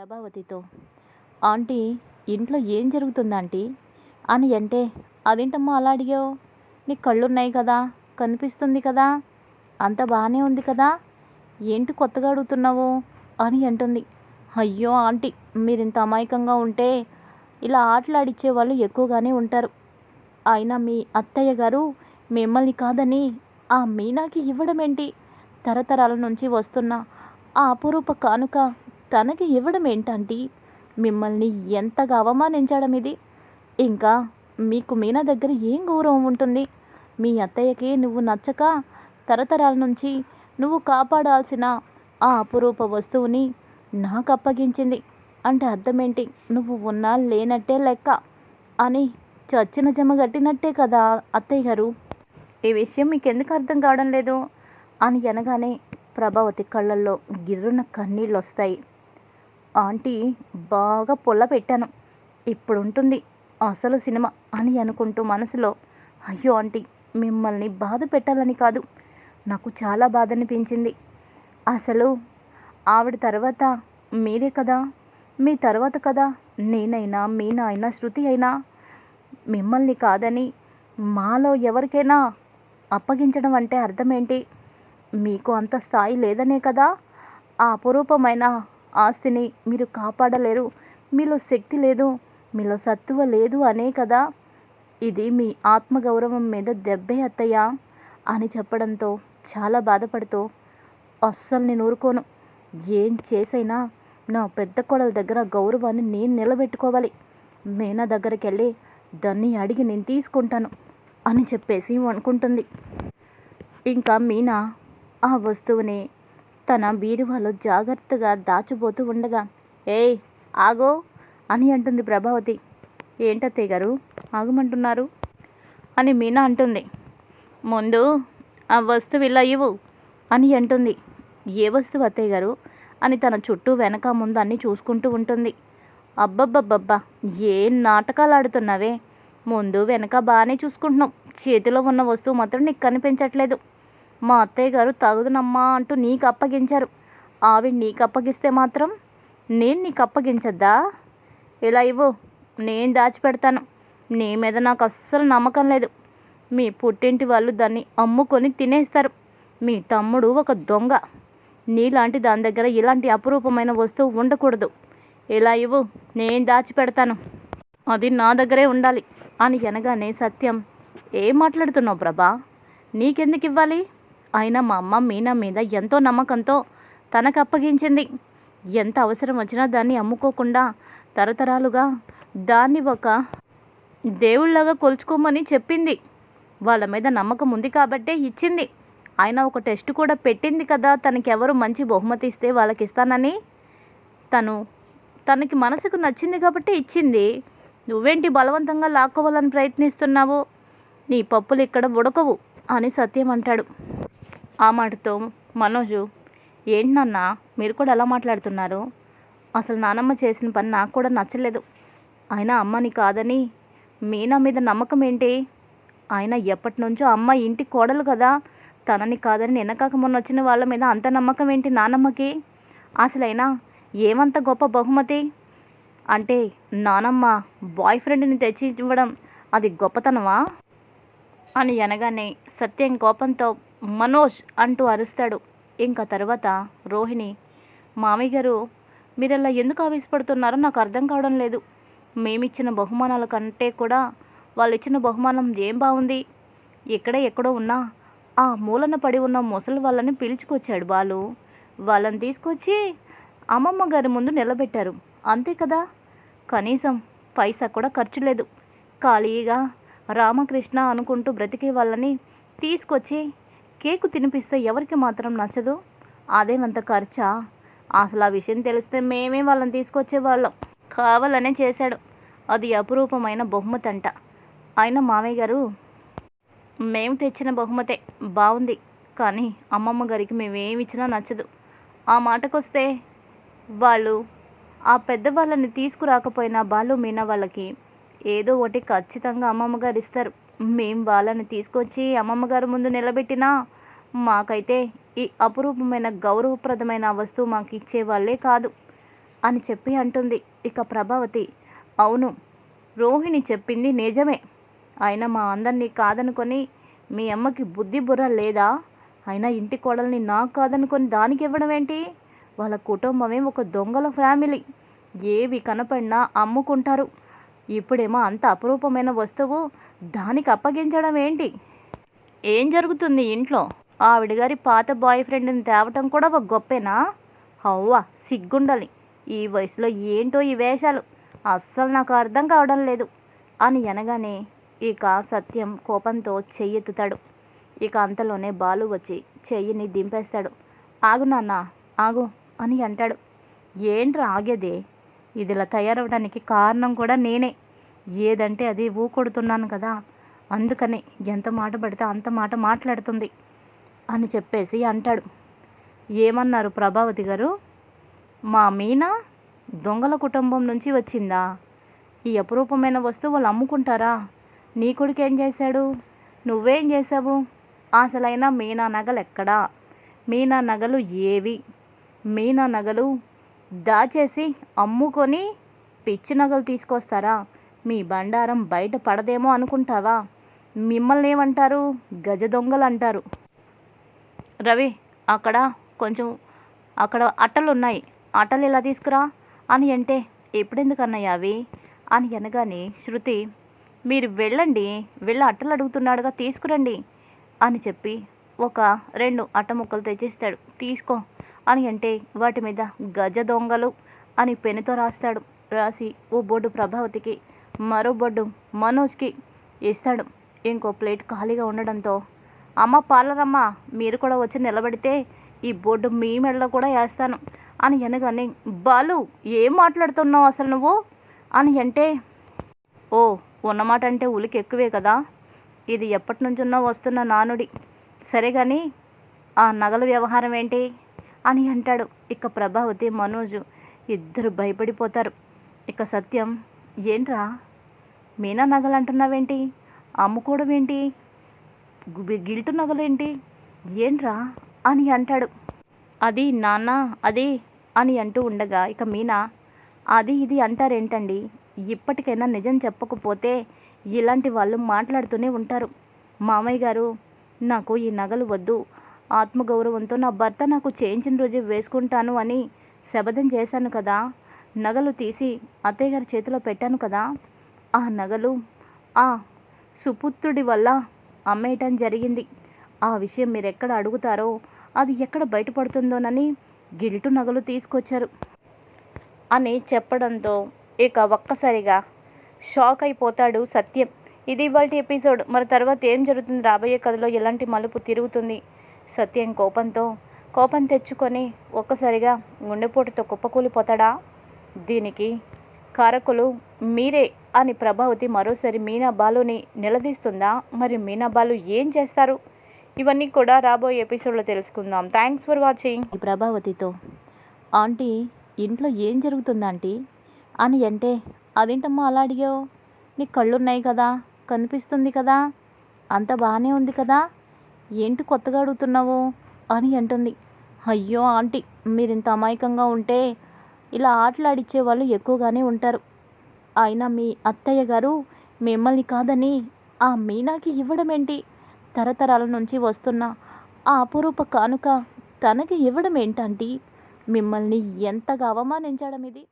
ప్రభావతితో. Aunty ఇంట్లో ఏం జరుగుతుంది ఆంటీ అని అంటే అదేంటమ్మా అలా అడిగావు? నీ కళ్ళున్నాయి కదా కనిపిస్తుంది కదా అంత బాగానే ఉంది కదా ఏంటి కొత్తగా అడుగుతున్నావు అని అంటుంది. అయ్యో ఆంటీ మీరు ఇంత అమాయకంగా ఉంటే ఇలా ఆటలు ఆడిచ్చే వాళ్ళు ఎక్కువగానే ఉంటారు. అయినా మీ అత్తయ్య గారు మిమ్మల్ని కాదని ఆ మీనాకి ఇవ్వడం ఏంటి తరతరాల నుంచి వస్తున్న ఆ అపురూప కానుక తనకి ఇవ్వడం ఏంటంటే? మిమ్మల్ని ఎంతగా అవమానించడం ఇది? ఇంకా మీకు మీనా దగ్గర ఏం గౌరవం ఉంటుంది? మీ అత్తయ్యకి నువ్వు నచ్చక తరతరాల నుంచి నువ్వు కాపాడాల్సిన ఆ అపురూప వస్తువుని నాకు అప్పగించింది. అంటే అర్థమేంటి? నువ్వు ఉన్నా లేనట్టే లెక్క అని చచ్చిన జమ కట్టినట్టే కదా అత్తయ్య గారు. ఈ విషయం మీకు ఎందుకు అర్థం కావడం లేదు? అని అనగానే ప్రభావతి కళ్ళల్లో గిర్రున కన్నీళ్ళు వస్తాయి ఆంటీ బాగా పొల్ల పెట్టాను. ఇప్పుడు ఉంటుంది అసలు సినిమా అని అనుకుంటూ మనసులో అయ్యో ఆంటీ మిమ్మల్ని బాధ పెట్టాలని కాదు. నాకు చాలా బాధ అనిపించింది అసలు ఆవిడ తర్వాత మీరే కదా? మీ తర్వాత కదా? నేనైనా మీనా అయినా శృతి అయినా మిమ్మల్ని కాదని మాలో ఎవరికైనా అప్పగించడం అంటే అర్థమేంటి? మీకు అంత స్థాయి లేదనే కదా? ఆ అపురూపమైన ఆస్తిని మీరు కాపాడలేరు. మీలో శక్తి లేదు మీలో సత్తువ లేదు అనే కదా. ఇది మీ ఆత్మగౌరవం మీద దెబ్బే అత్తయ్యా అని చెప్పడంతో చాలా బాధపడుతూ అస్సలు నేను ఊరుకోను. ఏం చేసైనా నా పెద్ద కోడల దగ్గర గౌరవాన్ని నేను నిలబెట్టుకోవాలి. మీనా దగ్గరికి వెళ్ళి దాన్ని అడిగి నేను తీసుకుంటాను అని చెప్పేసి అనుకుంటుంది. ఇంకా మీనా ఆ వస్తువుని తన బీరువాలో జాగ్రత్తగా దాచిపోతూ ఉండగా ఏయ్ ఆగో అని అంటుంది ప్రభావతి. ఏంటత్తయ్య గారు ఆగమంటున్నారు? అని మీనా అంటుంది. ముందు ఆ వస్తువు ఇలా ఇవ్వు అని అంటుంది. ఏ వస్తువు అత్తయ్య గారు? అని తన చుట్టూ వెనక ముందు అన్నీ చూసుకుంటూ ఉంటుంది. అబ్బబ్బబ్బబ్బా ఏం నాటకాలు ఆడుతున్నావే? ముందు వెనక బాగానే చూసుకుంటున్నాం. చేతిలో ఉన్న వస్తువు మాత్రం నీకు కనిపించట్లేదు. మా అత్తయ్య గారు తగుదునమ్మా అంటూ నీకు అప్పగించారు ఆవిడ నీకు అప్పగిస్తే మాత్రం నేను నీకు అప్పగించద్దా ఇలా ఇవ్వు నేను దాచిపెడతాను. నీ మీద నాకు అస్సలు నమ్మకం లేదు. మీ పుట్టింటి వాళ్ళు దాన్ని అమ్ముకొని తినేస్తారు. మీ తమ్ముడు ఒక దొంగ. నీలాంటి దాని దగ్గర ఇలాంటి అపురూపమైన వస్తువు ఉండకూడదు. ఇలా ఇవ్వు నేను దాచిపెడతాను. అది నా దగ్గరే ఉండాలి అని అనగానే సత్యం ఏం మాట్లాడుతున్నావు ప్రభా? నీకెందుకు ఇవ్వాలి అయినా మా అమ్మ మీనా మీద ఎంతో నమ్మకంతో తనకు అప్పగించింది. ఎంత అవసరం వచ్చినా దాన్ని అమ్ముకోకుండా తరతరాలుగా దాన్ని ఒక దేవుళ్ళగా కొలుచుకోమని చెప్పింది. వాళ్ళ మీద నమ్మకం ఉంది కాబట్టే ఇచ్చింది. ఆయన ఒక టెస్ట్ కూడా పెట్టింది కదా తనకెవరు మంచి బహుమతి ఇస్తే వాళ్ళకి ఇస్తానని తను తనకి మనసుకు నచ్చింది కాబట్టి ఇచ్చింది. నువ్వేంటి బలవంతంగా లాక్కోవాలని ప్రయత్నిస్తున్నావు? నీ పప్పులు ఇక్కడ ఉడకవు అని సత్యం అంటాడు. ఆ మాటతో మనోజు ఏంటి నాన్న మీరు కూడా ఎలా మాట్లాడుతున్నారు? అసలు నానమ్మ చేసిన పని నాకు కూడా నచ్చలేదు. అయినా అమ్మని కాదని మీనా మీద నమ్మకం ఏంటి? ఆయన ఎప్పటి నుంచో అమ్మ ఇంటి కోడలు కదా. తనని కాదని నిన్నకాక మొన్న వచ్చిన వాళ్ళ మీద అంత నమ్మకం ఏంటి నానమ్మకి? అసలైనా ఏమంత గొప్ప బహుమతి? అంటే నానమ్మ బాయ్ ఫ్రెండ్ని తెచ్చి ఇవ్వడం అది గొప్పతనమా? అని అనగానే సత్యం కోపంతో మనోజ్ అంటూ అరుస్తాడు. ఇంకా తర్వాత రోహిణి మామయ్య గారు మీరు అలా ఎందుకు ఆవేశపడుతున్నారో నాకు అర్థం కావడం లేదు. మేమిచ్చిన బహుమానాల కంటే కూడా వాళ్ళు ఇచ్చిన బహుమానం ఏం బాగుంది ఎక్కడ ఎక్కడో ఉన్నా ఆ మూలన పడి ఉన్న ముసలి వాళ్ళని పిలుచుకొచ్చాడు బాలు. వాళ్ళని తీసుకొచ్చి అమ్మమ్మ గారి ముందు నిలబెట్టారు. అంతే కదా? కనీసం పైసా కూడా ఖర్చు లేదు. ఖాళీగా రామకృష్ణ అనుకుంటూ బ్రతికే వాళ్ళని తీసుకొచ్చి కేకు తినిపిస్తే ఎవరికి మాత్రం నచ్చదు? అదేమంత ఖర్చా? అసలు ఆ విషయం తెలిస్తే మేమే వాళ్ళని తీసుకొచ్చేవాళ్ళం కావాలనే చేశాడు. అది అపురూపమైన బహుమతి అంట ఆయన మామయ్య గారు మేము తెచ్చిన బహుమతే. బాగుంది కానీ అమ్మమ్మ గారికి మేము ఇచ్చినా నచ్చదు. ఆ మాటకొస్తే వాళ్ళు ఆ పెద్దవాళ్ళని తీసుకురాకపోయినా బాలు మీనా వాళ్ళకి ఏదో ఒకటి ఖచ్చితంగా అమ్మమ్మ గారు ఇస్తారు. మేం వాళ్ళని తీసుకొచ్చి అమ్మమ్మ గారి ముందు నిలబెట్టినా మాకైతే ఈ అపురూపమైన గౌరవప్రదమైన వస్తువు మాకు ఇచ్చే వాళ్ళే కాదు అని చెప్పి అంటుంది. ఇక ప్రభావతి అవును రోహిణి చెప్పింది నిజమే. అయినా మా అందరినీ కాదనుకొని మీ అమ్మకి బుద్ధి బుర్ర లేదా? అయినా ఇంటి కోడల్ని నాకు కాదనుకొని దానికి ఇవ్వడం ఏంటి? వాళ్ళ కుటుంబమే ఒక దొంగల ఫ్యామిలీ. ఏవి కనపడినా అమ్ముకుంటారు. ఇప్పుడేమో అంత అపురూపమైన వస్తువు దానికి అప్పగించడం ఏంటి? ఏం జరుగుతుంది ఇంట్లో? ఆవిడ గారి పాత బాయ్ ఫ్రెండ్ని తేవటం కూడా ఒక గొప్పేనా? అవ్వా సిగ్గుండాలి. ఈ వయసులో ఏంటో ఈ వేషాలు? అస్సలు నాకు అర్థం కావడం లేదు. అని అనగానే ఇక సత్యం కోపంతో చెయ్యెత్తుతాడు. ఇక అంతలోనే బాలు వచ్చి చెయ్యిని దింపేస్తాడు. ఆగు నాన్న ఆగు అని అంటాడు. ఏంట్రా ఆగేదే? ఇదిలా తయారవడానికి కారణం కూడా నేనే. ఏదంటే అది ఊకొడుతున్నాను కదా అందుకని ఎంత మాట పడితే అంత మాట మాట్లాడుతుంది అని చెప్పేసి అంటాడు. ఏమన్నారు ప్రభావతి గారు? మా మీనా దొంగల కుటుంబం నుంచి వచ్చిందా? ఈ అపురూపమైన వస్తువులు అమ్ముకుంటారా? నీ కొడుకు ఏం చేశాడు? నువ్వేం చేసావు అసలైన మీనా నగలు ఎక్కడా? మీనా నగలు ఏవి? మీనా నగలు దాచేసి అమ్ముకొని పిచ్చి నగలు తీసుకొస్తారా? మీ బండారం బయట పడదేమో అనుకుంటావా? మిమ్మల్ని ఏమంటారు గజ దొంగలు అంటారు రవి అక్కడ కొంచెం అక్కడ అట్టలు ఉన్నాయి అట్టలు ఇలా తీసుకురా? అని అంటే ఎప్పుడెందుకు అన్నయ్య అవి? అని అనగానే శృతి మీరు వెళ్ళండి. వెళ్ళి అట్టలు అడుగుతున్నాడుగా తీసుకురండి. అని చెప్పి ఒక రెండు అట్ట ముక్కలు తెచ్చిస్తాడు. తీసుకో. అని అంటే వాటి మీద గజ దొంగలు అని పెనుతో రాస్తాడు. రాసి ఓ బోర్డు ప్రభావతికి మరో బోర్డు మనోజ్కి ఇస్తాడు. ఇంకో ప్లేట్ ఖాళీగా ఉండడంతో అమ్మ పాలరమ్మ మీరు కూడా వచ్చి నిలబడితే ఈ బోర్డు మీ మెడలో కూడా వేస్తాను అని అనగానే బాలు ఏం మాట్లాడుతున్నావు అసలు నువ్వు? అని అంటే ఓ ఉన్నమాట అంటే ఉలికి ఎక్కువే కదా. ఇది ఎప్పటి నుంచున్నా వస్తున్న నానుడి. సరే కానీ ఆ నగల వ్యవహారం ఏంటి? అని అంటాడు. ఇక ప్రభావతి మనోజు ఇద్దరు భయపడిపోతారు. ఇక సత్యం ఏంట్రా? మీనా నగలు అంటున్నావేంటి అమ్ముకోవడం ఏంటి గిల్టు నగలేంటి? ఏంట్రా? అని అంటాడు. అది నాన్న అది అని అంటూ ఉండగా ఇక మీనా అది ఇది అంటారేంటండి? ఇప్పటికైనా నిజం చెప్పకపోతే ఇలాంటి వాళ్ళు మాట్లాడుతూనే ఉంటారు. మామయ్య గారు నాకు ఈ నగలు వద్దు. ఆత్మగౌరవంతో నా భర్త నాకు చేయించిన రోజు వేసుకుంటాను అని శపథం చేశాను కదా. నగలు తీసి అత్తయ్య గారి చేతిలో పెట్టాను కదా. ఆ నగలు ఆ సుపుత్రుడి వల్ల అమ్మేయటం జరిగింది. ఆ విషయం మీరు ఎక్కడ అడుగుతారో అది ఎక్కడ బయటపడుతుందోనని గిల్టు నగలు తీసుకొచ్చారు. అని చెప్పడంతో ఇక ఒక్కసారిగా షాక్ అయిపోతాడు సత్యం. ఇది ఇవాళ ఎపిసోడ్. మరి తర్వాత ఏం జరుగుతుంది? రాబోయే కథలో ఎలాంటి మలుపు తిరుగుతుంది? సత్యం కోపంతో కోపం తెచ్చుకొని ఒక్కసారిగా గుండెపోటుతో కుప్పకూలిపోతాడా? దీనికి కారకులు మీరే అని ప్రభావతి మరోసారి మీనా బాలుని నిలదీస్తుందా? మరి మీనా బాలు ఏం చేస్తారు? ఇవన్నీ కూడా రాబోయే ఎపిసోడ్లో తెలుసుకుందాం. థ్యాంక్స్ ఫర్ వాచింగ్ ఈ ప్రభావతితో ఆంటీ ఇంట్లో ఏం జరుగుతుంది ఆంటీ అని అంటే అదేంటమ్మా అలా అడిగావు? నీ కళ్ళున్నాయి కదా కనిపిస్తుంది కదా అంత బాగానే ఉంది కదా ఏంటి కొత్తగా అడుగుతున్నావు అని అంటుంది. అయ్యో ఆంటీ మీరు ఇంత అమాయకంగా ఉంటే ఇలా ఆటలాడిచ్చే వాళ్ళు ఎక్కువగానే ఉంటారు. అయినా మీ అత్తయ్య గారు మిమ్మల్ని కాదని ఆ మీనాకి ఇవ్వడం ఏంటి తరతరాల నుంచి వస్తున్న ఆ అపురూప కానుక తనకి ఇవ్వడం ఏంటంటీ మిమ్మల్ని ఎంతగా అవమానించడం ఇది